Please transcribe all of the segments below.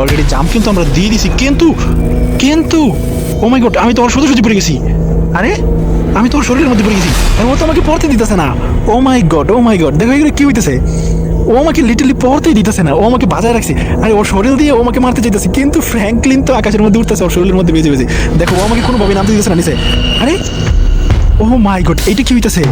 Already jump কিন্তু আমরা দিয়ে দিছি। কিন্তু কিন্তু ও মাই গড আমি তো ওর সোজা সুজি পড়ে গেছি। আরে, আমি তোর শরীরের মধ্যে পড়ে গেছি। ও তো আমাকে পড়তে দিতেছে না। ও মাই গড ও মাই গড দেখো এগুলো কি হইতেছে। ও আমাকে লিটারলি পড়তেই দিতেছে না। ও আমাকে বাজায় রাখছে। আরে, ওর শরীর দিয়ে ও আমাকে মারতে চাইতেছে। কিন্তু ফ্র্যাঙ্কলিন তো আকাশের মধ্যে উঠতেছে, ওর শরীরের মধ্যে বেজে বেজে দেখো, ও আমাকে কোনোভাবে নামতে দিতেছে না নিচে। আরে ও মাই গড এইটা কি হইতেছে?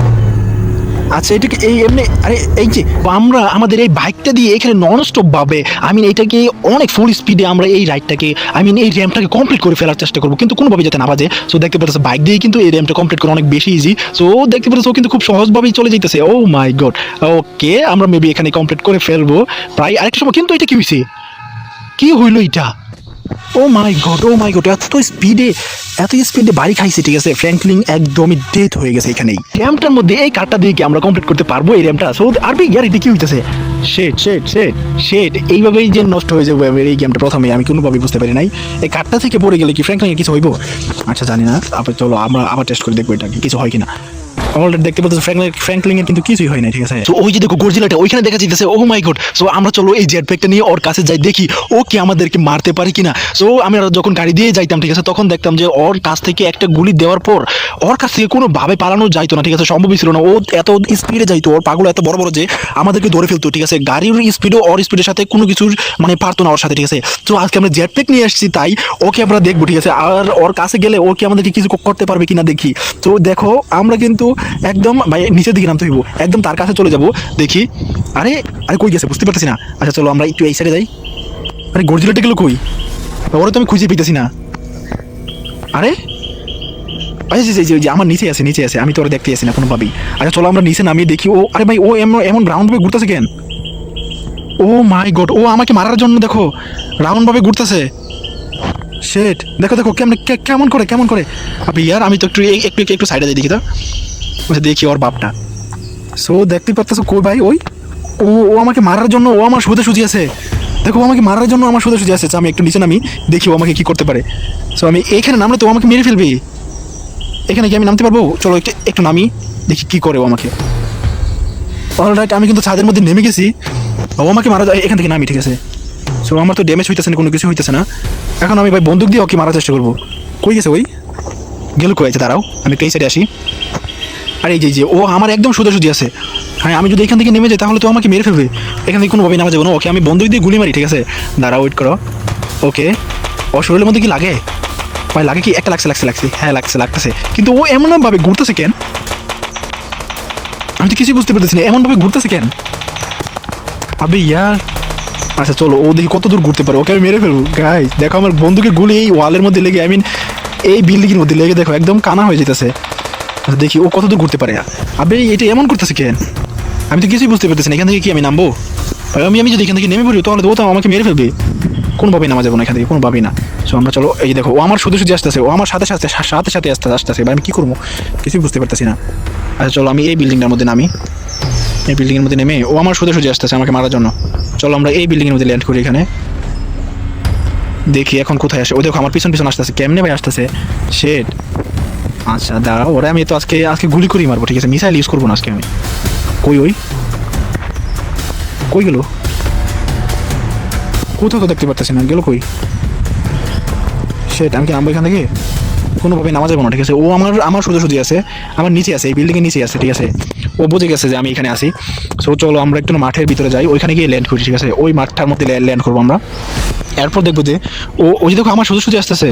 আচ্ছা এটা কি এই এমনি আরে, এই যে আমরা আমাদের এই বাইকটা দিয়ে এখানে নন স্টপ ভাবে আই মিন এটাকে অনেক ফুল স্পিডে আমরা এই রাইডটাকে আই মিন এই র্যামটাকে কমপ্লিট করে ফেলার চেষ্টা করব। কিন্তু কোনোভাবে যাতে না বাজে। সো দেখতে পাচ্ছ বাইক দিয়ে কিন্তু এই র্যামটা কমপ্লিট করা অনেক বেশি ইজি সো দেখতে পাচ্ছ ও কিন্তু খুব সহজভাবেই চলে যেতেছে ও মাই গড ওকে আমরা মেবি এখানে কমপ্লিট করে ফেলব। প্রায় আরেকটা সময়, কিন্তু এটা কি হয়েছে কি হইল এটা? ও মাই গড, ও মাই গড, এত স্পিডে এত স্পিডে বাড়ি খাইছে, ঠিক আছে? ফ্র্যাঙ্কলিং একদমই ডেথ হয়ে গেছে এখানেই। র্যামটার মধ্যে এই কারটা দিয়ে কি আমরা কমপ্লিট করতে পারব এই র্যামটা সো আর ভাই ইয়ার এটা কি হইতেছে? শেট শেট শেট শেট এইভাবেই যে নষ্ট হয়ে যাবে আমার এই গেমটা প্রথমে, আমি কোনোভাবেই বুঝতে পারি নাই। এই কারটা থেকে পড়ে গেলে কি ফ্র্যাঙ্কলিং কিছু হইব? আচ্ছা জানি না। তারপর চলো, আমরা আবার টেস্ট করে দেখব এটা কিছু হয় কিনা। অলরেডি দেখতে পাচ্ছ ফ্র্যাঙ্কলিং ফ্র্যাঙ্কলিং এর কিন্তু কিছুই হয় না ঠিক আছে? তো ওই যে দেখো গর্জিলাটা ওইখানে দেখা যাইতেছে ও মাই গড সো আমরা চলো এই জেট প্যাকটা নিয়ে ওর কাছে যাই, দেখি ও কি আমাদেরকে মারতে পারে কিনা। সো আমরা যখন গাড়ি দিয়ে যাইতাম, ঠিক আছে, তখন দেখতাম যে ওর কাছ থেকে একটা গুলি দেওয়ার পর ওর কাছ থেকে কোনো ভাবে পালানো যাইতো না, ঠিক আছে, সম্ভবই ছিল না। ও এত স্পিডে যাইতো, ওর পাগুলো এত বড় বড় যে আমাদেরকে ধরে ফেলতো, ঠিক আছে। গাড়ির স্পিডও ওর স্পিডের সাথে কোনো কিছুর মানে পারতো না ওর সাথে, ঠিক আছে। তো আজকে আমরা জেট প্যাক নিয়ে আসছি, তাই ওকে আমরা দেখব, ঠিক আছে। আর ওর কাছে গেলে ও কি আমাদেরকে কিছু করতে পারবে কিনা দেখি। তো দেখো, আমরা কিন্তু একদম ভাই নিচের দিকে নামতে হইব। একদম তার কাছে চলে যাব দেখি। আরে আরে কই গেছে? বুঝতে পারতেছি না। আচ্ছা চলো আমরা একটু এই সাইডে যাই। আরে গর্জিলাটা গেলো কই? ওরা তো আমি খুঁজে পেতেছি না। আরে? আচ্ছা জি, জি, আমার নিচে আছে নিচে আছে। আমি তো ওরা দেখতে আসি না কোনোভাবেই। আচ্ছা চলো আমরা নিচে নামিয়ে দেখি। ও আরে ভাই ও এমন এমন রাউন্ড ভাবে ঘুরতেছে কেন? ও মাই গড ও আমাকে মারার জন্য দেখো রাউন্ড ভাবে ঘুরতেছে। শেট দেখো দেখো কেমন কেমন করে কেমন করে? আপনি ইয়ার আমি তো একটু একটু একটু সাইডে দেখি তো। দেখি ওর বাপটা। সো দেখতে পারতেছো কই ভাই ওই? ও ও আমাকে মারার জন্য, ও আমার সুদে সুজি আছে। দেখো আমাকে মারার জন্য আমার সুদে সুজি আছে। আমি একটু নিচে নামি, দেখি ও আমাকে কি করতে পারে। সো আমি এখানে নামলে তো আমাকে মেরে ফেলবে। এখানে কি আমি নামতে পারব? চলো একটু একটু নামি, দেখি কি করে ও আমাকে। অলরাইট আমি কিন্তু ছাদের মধ্যে নেমে গেছি। ও আমাকে মারা যায়, এখান থেকে নামি, ঠিক আছে। সো আমার তো ড্যামেজ হইতেছে না, কোনো কিছু হইতেছে না। এখন আমি ভাই বন্দুক দিয়ে ওকে মারার চেষ্টা করব। কই গেছে ওই? গেল কই? আছে দাঁড়াও, আমি একটু এই সাইডে আসি। আর এই যে ও আমার একদম সোজাসুজি আছে। হ্যাঁ আমি যদি এখান থেকে নেমে যাই, তাহলে তো আমাকে মেরে ফেলবে। এখান থেকে কোনোভাবেই নামা যাবে না। ওকে, আমি বন্দুক দিয়ে গুলি মারি, ঠিক আছে? দাঁড়া ওয়েট করো। ওকে, ও শরীরের মধ্যে কি লাগে? ভাই, লাগে কি? একটা লাগছে লাগছে লাগছে। হ্যাঁ লাগছে, লাগতেছে। কিন্তু ও এমনভাবে ঘুরতেছে কেন? আমি তো কিছুই বুঝতে পারতেছি না। এমনভাবে ঘুরতেছে কেন? আবে ইয়ার। আচ্ছা চলো, ও দেখি কত দূর ঘুরতে পারে। ওকে আমি মেরে ফেলব। গাই দেখো আমার বন্ধুকে গুলি এই ওয়ালের মধ্যে লেগে আই মিন এই বিল্ডিংয়ের মধ্যে লেগে, দেখো, একদম কানা হয়ে যেতেছে দেখি, ও কতদূর ঘুরতে পারে আবে, এটা এমন করতেছে কেন? আমি তো কিছুই বুঝতে পারতেছি না, এখান থেকে কি আমি নামবো? আমি আমি যদি এখান থেকে নেমে পড়ি, তাহলে ও তো আমাকে মেরে ফেলবে। কোনোভাবেই নামা যাব না এখান থেকে কোনোভাবেই না। সো আমরা চলো, এই দেখো, ও আমার শুধু শুধু আসতেছে, ও আমার সাথে সাথে সাথে সাথে আসতে আসতেছে এবার আমি কী করব? কিছুই বুঝতে পারতেছি না। আচ্ছা চলো, আমি এই বিল্ডিংটার মধ্যে নামি। এই বিল্ডিংয়ের মধ্যে নেমে, ও আমার সোজা সোজা আসতেছে আমাকে মারার জন্য। চলো, আমরা এই বিল্ডিংয়ের মধ্যে ল্যান্ড করি এখানে। দেখি এখন কোথায় আসে। ও দেখো, আমার পিছন পিছন আসতেছে। কেমনে ভাই আসতেছে? শেড আচ্ছা দাঁড়াও, ওরা আমি তো আজকে আজকে গুলি করেই মারবো, ঠিক আছে? মিসাইল ইউজ করব না আজকে আমি। কই ওই? কই গেল? কোথাও তো দেখতে পারতেছি না, গেল কই? শেট আমি কি নামবো এখান থেকে? কোনোভাবে নামা যাব না, ঠিক আছে? ও আমার আমার সোজা সোজা আছে, আমার নিচে আছে, এই বিল্ডিংয়ের নিচে আছে, ঠিক আছে? ও বুঝে গেছে যে আমি এখানে আছি। সো চলো আমরা একটু মাঠের ভিতরে যাই, ওইখানে গিয়ে ল্যান্ড করি ঠিক আছে? ওই মাঠটার মধ্যে ল্যান্ড করব আমরা। এরপর দেখব যে, ও, ওই দেখো, আমার সোজা সোজা আসতেছে।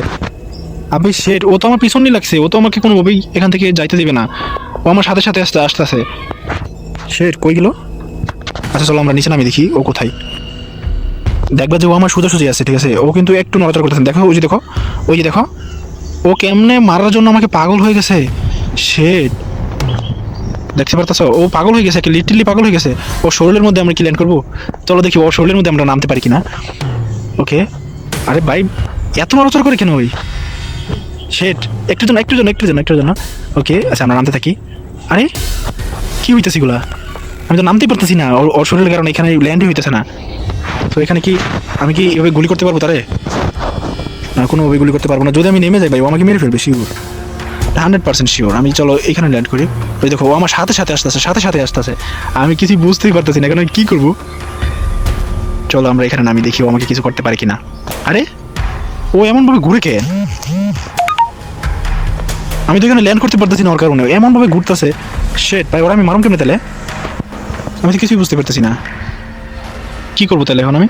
আবে শেট ও তো আমার পিছনই লাগছে, ও তো আমাকে কোনোভাবেই এখান থেকে যাইতে দিবে না। ও আমার সাথে সাথে আসতে, আসতেছে। শেট কই গেল? আচ্ছা চলো আমরা নিচে নামি দেখি, ও কোথায়? দেখবা যে ও আমার সোজাসুজি আছে, ঠিক আছে? ও কিন্তু একটু নড়াচড়া করতেছে। দেখো, ওই যে দেখো, ওই যে দেখো, ও কেমনে মারার জন্য আমাকে পাগল হয়ে গেছে? শেট দেখতে পারতেছো? ও পাগল হয়ে গেছে লিটিলি পাগল হয়ে গেছে। ও শরীরের মধ্যে আমরা কি ল্যান্ড করব? চলো দেখি ও শরীরের মধ্যে আমরা নামতে পারি কিনা। ওকে আরে ভাই, এত নড়াচড়া করে কেন ওই? শেট একটু জন একটু জন একটু জন একটু জন ওকে আচ্ছা আমরা নামতে থাকি। আরে, কি হইতেছে এগুলা? আমি তো নামতেই পারতেছি না। ওর শরীরের কারণে এখানে ল্যান্ডই হইতেছে না। তো এখানে কি আমি কি এভাবে গুলি করতে পারব তারে? না, কোনো ওই গুলি করতে পারব না। যদি আমি নেমে যাই ভাই, ও আমাকে মেরে ফেলবে শিওর হান্ড্রেড পার্সেন্ট শিওর আমি চলো এখানে ল্যান্ড করি। ওই দেখো, ও আমার সাথে সাথে আসতেছে, সাথে সাথে আসতেছে। আমি কিছুই বুঝতেই পারতেছি না। আমি কী করব? চলো আমরা এখানে নামি দেখি ও আমাকে কিছু করতে পারে কিনা। আরে, ও এমনভাবে ঘুরে কে? আমি তো এখানে ল্যান্ড করতে পারতেছি না ওর কারণে। এমনভাবে ঘুরতেছে। শেট ভাই, ওরা আমি মারুম কেমনে তাহলে? আমি তো কিছুই বুঝতে পারতেছি না। কি করব তাহলে এখন আমি?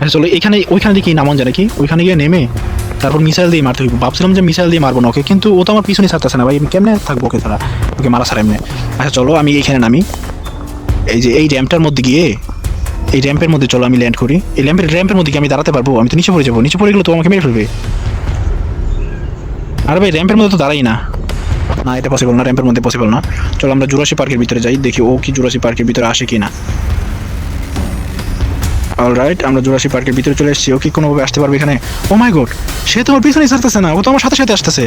আচ্ছা চলো, এখানে, ওইখানে দিয়ে কি নামান যায় নাকি ওইখানে গিয়ে নেমে তারপর মিসাইল দিয়ে মারতে হইব। ভাবছিলাম যে মিসাইল দিয়ে মারবো না ওকে, কিন্তু ও তো আমার পিছনে ছাড়তেছে না, ভাই। আমি কেমনে থাকব ওকে তারা ওকে মারা ছাড়া এমনি। আচ্ছা চলো, আমি এইখানে নামি। এই যে, এই র্যাম্পটার মধ্যে গিয়ে, এই র্যাম্পের মধ্যে চলো, আমি ল্যান্ড করি। এই র্যাম্পের র্যাম্পের মধ্যে কি আমি দাঁড়াতে পারব? আমি তো নিচে পড়ে যাব। নিচে পড়ে গেলে তো আমাকে মেরে ফেলবে। আরে ভাই র্যাম্পের মধ্যে তো দাঁড়াই না। না, এটা পসিবল না র্যাম্পের মধ্যে পসিবল না। চলো আমরা জুরাসি পার্কের ভিতরে যাই, দেখি ও কি জুরাসি পার্কের ভিতরে আসে কি না অলরাইট আমরা জুরাসি পার্কের ভিতরে চলে এসেছি। ও কি কোনোভাবে আসতে পারবে এখানে? ও মাই গড সে তো আমার পিছনে ছাড়তেছে না। ও তো আমার সাথে সাথে আসতেছে।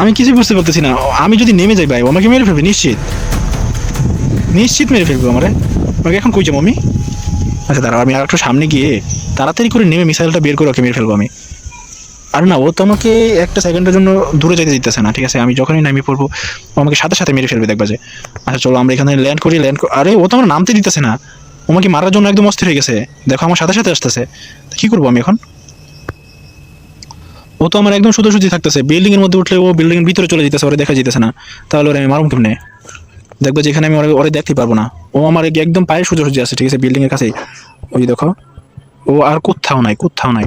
আমি কিছুই বুঝতে পারতেছি না। আমি যদি নেমে যাই ভাই আমাকে মেরে ফেলবে, নিশ্চিত। নিশ্চিত মেরে ফেলব আমারে। আমাকে এখন কই যাব আমি? আচ্ছা দাঁড়াও, আমি আর একটু সামনে গিয়ে তাড়াতাড়ি করে নেমে মিসাইলটা বের করে ওকে মেরে ফেলব আমি। আর না, ও তো আমাকে একটা সেকেন্ডের জন্য দূরে যেতে দিতেছে না, ঠিক আছে? আমি যখনই নামি পড়ব, ও আমাকে সাথে সাথে মেরে ফেলবে, দেখবা যে। আচ্ছা চলো, আমরা এখানে ল্যান্ড করি ল্যান্ড আরে, ও তো আমার নামতে দিতেছে না। আমাকে মারার জন্য একদম অস্থির হয়ে গেছে। দেখো, আমার সাথে সাথে আসতেছে। কি করব আমি এখন? ও তো আমার একদম সোজাসুজি থাকতেছে। বিল্ডিং এর মধ্যে উঠলে ও বিল্ডিং এর ভিতরে চলে যেতেছে, ওরা দেখা যেতেছে না। তাহলে ওরা আমি মারুম কেমনে? দেখব যে এখানে আমি ওরা দেখতে পারব না। ও আমার একদম পায়ে সোজাসুজি আছে, ঠিক আছে বিল্ডিং এর কাছেই। ওই দেখো। ও আর কোথাও নাই কোথাও নাই।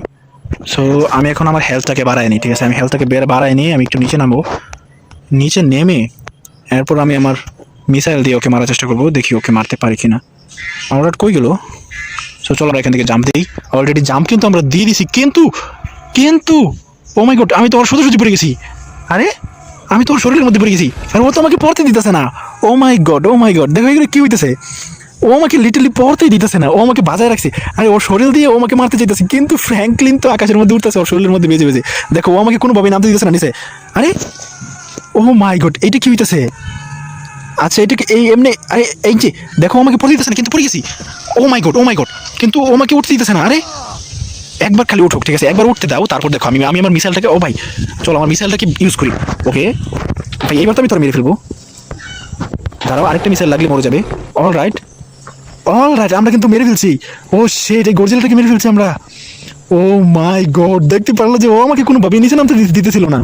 সো আমি এখন আমার হেলথটাকে বাড়াই নিই, ঠিক আছে? আমি হেলথটাকে বের বাড়াই নিয়ে আমি একটু নিচে নামবো। নিচে নেমে এরপর আমি আমার মিসাইল দিয়ে ওকে মারার চেষ্টা করব, দেখি ওকে মারতে পারি কিনা। আমার কই গেলো? সো চলো আমরা এখান থেকে জাম্প দিই। অলরেডি জাম্প কিন্তু আমরা দিয়ে দিছি। কিন্তু কিন্তু ও মাই গড আমি তো ওর সোজাসুজি পড়ে গেছি। আরে, আমি তোর শরীরের মধ্যে পড়ে গেছি। আর ও তো আমাকে পড়তে দিতেছে না। ও মাই গড ও মাই গড দেখো এগুলো কি হইতেছে? ও আমাকে লিটারলি পড়তেই দিতেছে না। ও আমাকে বাজায় রাখছে। আরে ওর শরীর দিয়ে ও আমাকে মারতে চাইতেছে। কিন্তু ফ্র্যাঙ্কলিন তো আকাশের মধ্যে উঠতেছে, ওর শরীরের মধ্যে বেজে বেজে দেখো, ও আমাকে কোনোভাবে নামতে দিতেছে না, নিচে। আরে, ও মাই গড এইটা কি হইতেছে? আচ্ছা এটাকে এই এমনি, আরে, এই যে, দেখো, ও আমাকে পড়ে দিতেছে না, কিন্তু পড়ে গেছি। ও মাই গড ও মাই গড কিন্তু ও আমাকে উঠতে দিতেছে না। আরে, একবার খালি উঠুক ঠিক আছে? একবার উঠতে দাও, তারপর দেখো, আমি আমি আমার মিসাইলটাকে, ও ভাই, চলো, আমার মিসাইলটাকে ইউজ করি। ওকে ভাই এবার তো আমি তোর মেরে ফেলব। দাঁড়াও, আরেকটা মিসাইল লাগলে মরে যাবে। অল রাইট অল রাইট আমরা কিন্তু মেরে ফেলছি। ও সেট এই গর্জিলাটাকে মেরে ফেলছি আমরা। ও মাই গড দেখতে পারল যে ও আমাকে কোনোভাবে নিচে নামতে দিতেছিল না।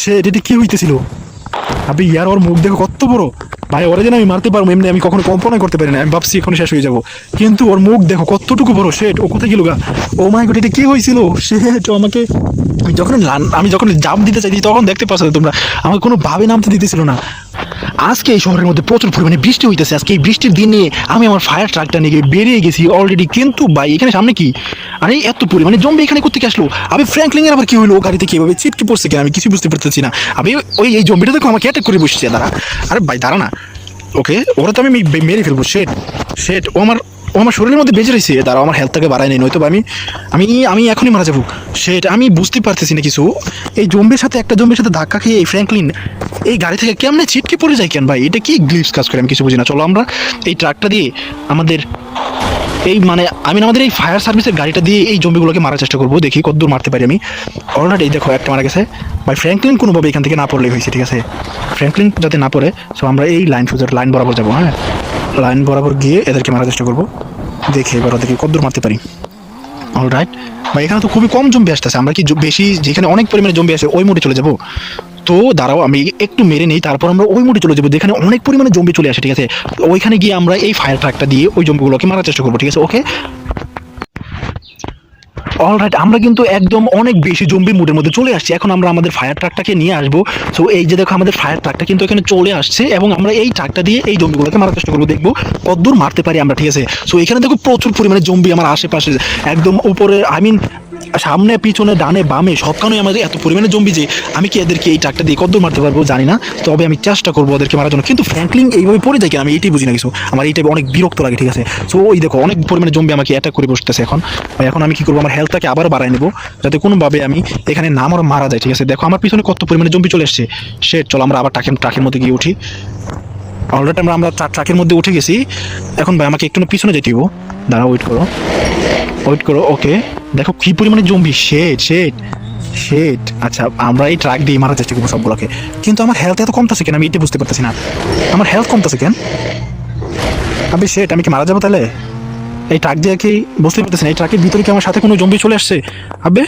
সে এটা কি হইতেছিল? আপনি ইয়ার, ওর মুখ দেখো কত বড়। ভাই, ওরা যেন আমি মারতে পারব, এমনি আমি কখনো কল্পনা করতে পারি না। আমি ভাবছি এখন শেষ হয়ে যাব। কিন্তু ওর মুখ দেখো কতটুকু বড়। শেট ও কোথায় গেল গা? ও মাই গড এটা কি হয়েছিল শেট ও আমাকে আমি যখন আমি যখন জাম্প দিতে চাইছি, তখন দেখতে পাচ্ছ তোমরা, আমাকে কোনো ভাবে নামতে দিতেছিল না। আজকে এই শহরের মধ্যে প্রচুর পরিমাণে বৃষ্টি হইতেছে। আজকে এই বৃষ্টির দিনে আমি আমার ফায়ার ট্রাকটা নিয়ে বেরিয়ে গেছি। অলরেডি কিন্তু ভাই, এখানে সামনে কি? আরে, এত পরিমাণে জম্বি এখানে করতে আসলো? আমি ফ্র্যাঙ্কলিংয়ের আবার কি হলো গাড়িতে কীভাবে চিপকে পড়ছে কিনা? আমি কিছু বুঝতে পারতেছি না। আমি ওই, এই জম্বিটা দেখো, আমাকে অ্যাটাক করে বসছে। দাঁড়া। আরে ভাই, দাঁড়া না। ওকে ওরা তো আমি মেরে ফেলব। শেট শেট ও আমার ও আমার শরীরের মধ্যে বেঁচে রয়েছে দাঁড়াও, আমার হেলথটাকে বাড়ায় নেই নয়তো আমি আমি আমি এখনই মারা যাব। সেটা আমি বুঝতে পারতেছি না কিছু। এই জম্বির সাথে, একটা জম্বির সাথে ধাক্কা খেয়ে এই ফ্র্যাঙ্কলিন এই গাড়ি থেকে কেমনে ছিটকে পড়ে যায় কেন ভাই? এটা কি গ্লিপস কাজ করে? আমি কিছু বুঝি না। চলো আমরা এই ট্রাকটা দিয়ে আমাদের এই মানে আমি আমাদের এই ফায়ার সার্ভিসের গাড়িটা দিয়ে এই জম্বিগুলোকে মারার চেষ্টা করব। দেখি কতদূর মারতে পারি আমি। অলরেডি এই দেখো, একটা মারা গেছে। ভাই ফ্র্যাঙ্কলিন কোনোভাবে এখান থেকে না পড়লেই হয়েছে, ঠিক আছে? ফ্র্যাঙ্কলিন যাতে না পড়ে সো আমরা এই লাইন সুযোগ লাইন বরাবর যাব হ্যাঁ? লাইন বরাবর গিয়ে এদেরকে মারার চেষ্টা করব। দেখে এবার ওদেরকে কদ্দূর মারতে পারি। অল রাইট বা এখানে তো খুবই কম জম্বি আসতেছে। আমরা কি বেশি, যেখানে অনেক পরিমাণে জম্বি আসে, ওই মুডে চলে যাব। তো দাঁড়াও, আমি একটু মেরে নিই, তারপর আমরা ওই মুডে চলে যাব, যেখানে অনেক পরিমাণে জম্বি চলে আসে, ঠিক আছে? ওইখানে গিয়ে আমরা এই ফায়ার ট্রাকটা দিয়ে ওই জম্বিগুলোকে মারার চেষ্টা করব, ঠিক আছে? ওকে অলরাইট আমরা কিন্তু একদম অনেক বেশি জম্বি মুডের মধ্যে চলে আসছি। এখন আমরা আমাদের ফায়ার ট্রাকটাকে নিয়ে আসব। সো এই যে দেখো, আমাদের ফায়ার ট্রাকটা কিন্তু এখানে চলে আসছে এবং আমরা এই ট্রাকটা দিয়ে এই জম্বিগুলোকে মারার চেষ্টা করব। দেখব কতদূর মারতে পারি আমরা, ঠিক আছে? সো এখানে দেখো প্রচুর পরিমাণে জম্বি আমার আশেপাশে। একদম উপরে আই মিন সামনে, পিছনে, ডানে, বামে সবখানেই আমাদের এত পরিমাণে জম্বি যে আমি কি এদেরকে এই ট্রাকটা দিয়ে কতদূর মারতে পারব জানি না। তবে আমি চেষ্টা করব ওদেরকে মারার জন্য। কিন্তু ফ্র্যাঙ্কলিং এইভাবে পড়ে যায় আমি এইটাই বুঝি না কিছু। আমার এইটাই অনেক বিরক্ত লাগে, ঠিক আছে? সো ওই দেখো, অনেক পরিমাণে জম্বি আমাকে অ্যাটাক করে বসতেছে এখন। এখন আমি কি করব? আমার হেলথটাকে আবার বাড়াই নেব, যাতে কোনোভাবে আমি এখানে না আমার মারা যায়, ঠিক আছে? দেখো, আমার পিছনে কত পরিমাণে জম্বি চলে এসছে। সে চলো আমরা আবার ট্রাকের ট্রাকের মধ্যে গিয়ে উঠি। অলরেডি আমরা আমরা ট্রা- ট্রাকের মধ্যে উঠে গেছি। এখন ভাই, আমাকে একটু পিছনে যেতে দাঁড়া ওয়েট করো। ওয়েট করো ওকে দেখো কি পরিমাণে জম্বি। শেড শেড শেড আচ্ছা আমরা এই ট্রাক দিয়ে মারার চেষ্টা করব সবগুলোকে। কিন্তু আমার হেলথ এত কমতেছে কেন? আমি এটা বুঝতে পারতেছি না। আমার হেলথ কমতেছে কেন? আমি শেড আমি কি মারা যাব তাহলে? এই ট্রাক দিয়ে কি বুঝতে পারতেছি না। এই ট্রাকের ভিতরে কি আমার সাথে কোনো জম্বি চলে আসছে? আবে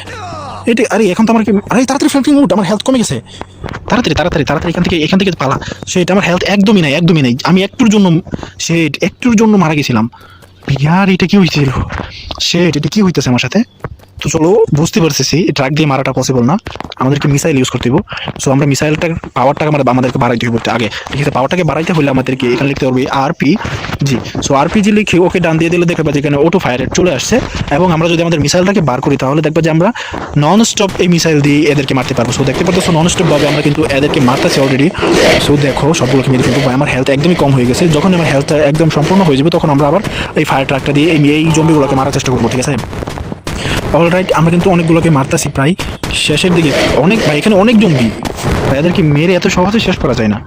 এটা আরে, এখন তো আমার কি আরে, তাড়াতাড়ি ফ্ল্যাঙ্কিং উঠ, আমার হেলথ কমে গেছে। তাড়াতাড়ি তাড়াতাড়ি তাড়াতাড়ি, এখান থেকে এখান থেকে পালা। সেটা আমার হেলথ একদমই নাই একদমই নাই। আমি একটুর জন্য সে একটুর জন্য মারা গেছিলাম। ইয়ার এটা কি হয়েছিল সে এটা কি হইতেছে আমার সাথে? তো চলো, বুঝতে পারতেছি ট্রাক দিয়ে মারাটা পসিবল না। আমাদেরকে মিসাইল ইউজ করতে হবে সো আমরা মিসাইলটার পাওয়ারটাকে আমাদেরকে বাড়াইতে হবে আগে ঠিক আছে পাওয়ারটাকে বাড়াইতে হলে আমাদেরকে এখানে লিখতে হবে আরপি জি। সো আরপিজি লিখে ওকে ডান দিয়ে দিলে দেখবে যেখানে অটো ফায়ার চলে আসছে এবং আমরা যদি আমাদের মিসাইলটাকে বার করি তাহলে দেখবে যে আমরা নন স্টপ এই মিসাইল দিয়ে এদেরকে মারতে পারব। সো দেখতে পারতেছো নন স্টপ ভাবে আমরা কিন্তু এদেরকে মারতেছি অলরেডি সো দেখো সবগুলোকে মেরে ভাই, আমার হেলথ একদমই কম হয়ে গেছে। যখন আমার হেলথ একদম সম্পূর্ণ হয়ে যাবে তখন আমরা আবার এই ফায়ার ট্রাকটা দিয়ে এই জম্বিগুলোকে মারার চেষ্টা করব ঠিক আছে? অলরাইট আমরা কিন্তু অনেকগুলোকে মারতাছি প্রায় শেষের দিকে। অনেক ভাই এখানে অনেক জম্বি। এদেরকে মেরে এত সহজে শেষ করা যায় না।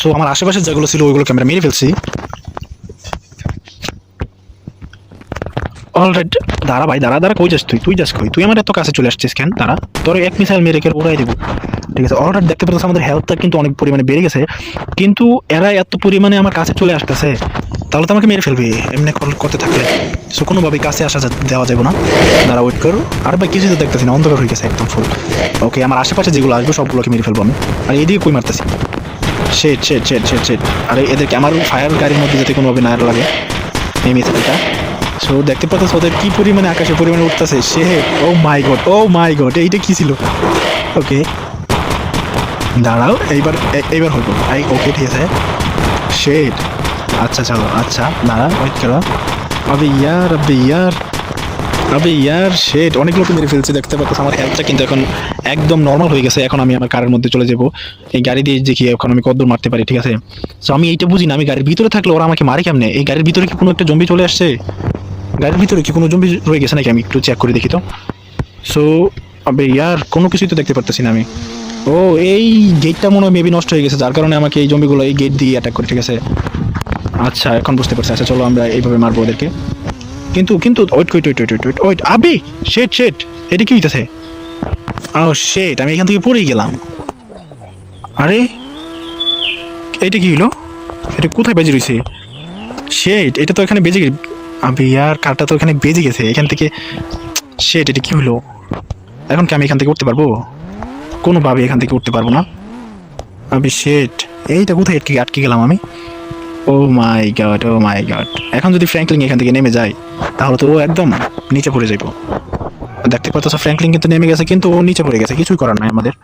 সো আমার আশেপাশে যেগুলো ছিল ওইগুলোকে আমরা মেরে ফেলছি। অলরাইট দাঁড়া ভাই, দাঁড়া দাঁড়া, কই যাস তুই? তুই যাস কই? তুই আমার এত কাছে চলে আসছিস কেন? দাঁড়া, তোর এক মিসাইল মেরে কে উড়াই দেবো। ঠিক আছে অলরাইট দেখতে পাচ্ছিস আমাদের হেলথটা কিন্তু অনেক পরিমাণে বেড়ে গেছে। কিন্তু এরা এত পরিমাণে আমার কাছে চলে আসতেছে, তাহলে তো আমাকে মেরে ফেলবে। এমনি করতে থাকলে। সো কোনোভাবে কাছে আসা দেওয়া যাবে না। দাঁড়া ওয়েট করো। আর ভাই কিছু তো দেখতেছি না, অন্ধকার হয়ে গেছে একদম ফুল ওকে আমার আশেপাশে যেগুলো আসবে, সবগুলোকে মেরে ফেলব আমি। আর এদিকে কই মারতেছি? শেট শেট শেট শেট শেট আরে, এদেরকে আমার ফায়ার গাড়ির মধ্যে যাতে কোনোভাবে না লাগে। এই মিসাইলটা সো দেখতে পাচ্ছ ওদের কি পরিমাণে আকাশে পরিমাণে উঠতেছে? সে ও মাই গড ও মাই গড এইটা কি ছিল? ওকে দাঁড়াও, এইবার এইবার হইব। আই ওকে ঠিক আছে। শেড আচ্ছা চলো আচ্ছা দাঁড়া ওয়েট করো আবে ইয়ার আবে ইয়ার আবে ইয়ার শেড অনেক লোক মেরে ফেলছে, দেখতে পাচ্ছ আমার হেলথটা কিন্তু এখন একদম নর্মাল হয়ে গেছে। এখন আমি আমার কারের মধ্যে চলে যাব। এই গাড়ি দিয়ে দেখি এখন আমি কতদূর মারতে পারি, ঠিক আছে? সো আমি এইটা বুঝি না, আমি গাড়ির ভিতরে থাকলে ওরা আমাকে মারে কেমনে? এই গাড়ির ভিতরে কি কোনো একটা জম্বি চলে আসছে? গাড়ির ভিতরে কি কোনো জম্বি রয়ে গেছে নাকি আমি একটু চেক করে দেখি তো? সো আবে ইয়ার, কোনো কিছুই তো দেখতে পারতেছি না আমি। ও, এই গেটটা মনে হয় মেবি নষ্ট হয়ে গেছে, যার কারণে আমাকে এই জম্বিগুলো এই গেট দিয়ে অ্যাটাক করে, ঠিক আছে? আচ্ছা এখন বুঝতে পারছি। আচ্ছা চলো আমরা এইভাবে মারবো ওদেরকে। কিন্তু কিন্তু wait wait wait wait wait wait আবে শেট শেট এটা কি হইতেছে? ও শেট আমি এখান থেকে পড়েই গেলাম। আরে, এটা কি হলো এটা কোথায় বেজে রয়েছে শেট এটা তো এখানে বেজে গে আর কারটা তো এখানে বেজে গেছে, এখান থেকে শেট এটা কি হলো? এখন কি আমি এখান থেকে উঠতে পারব? কোনোভাবে এখান থেকে উঠতে পারব না। আমি শেট এইটা কোথায় আটকে আটকে গেলাম আমি? ও মাই গড ও মাই গড এখন যদি ফ্র্যাঙ্কলিং এখান থেকে নেমে যায়, তাহলে তো ও একদম নিচে পড়ে যাইব। দেখতে পাচ্ছ ফ্র্যাঙ্কলিং কিন্তু নেমে গেছে, কিন্তু ও নিচে পড়ে গেছে, কিছুই করার নাই আমাদের।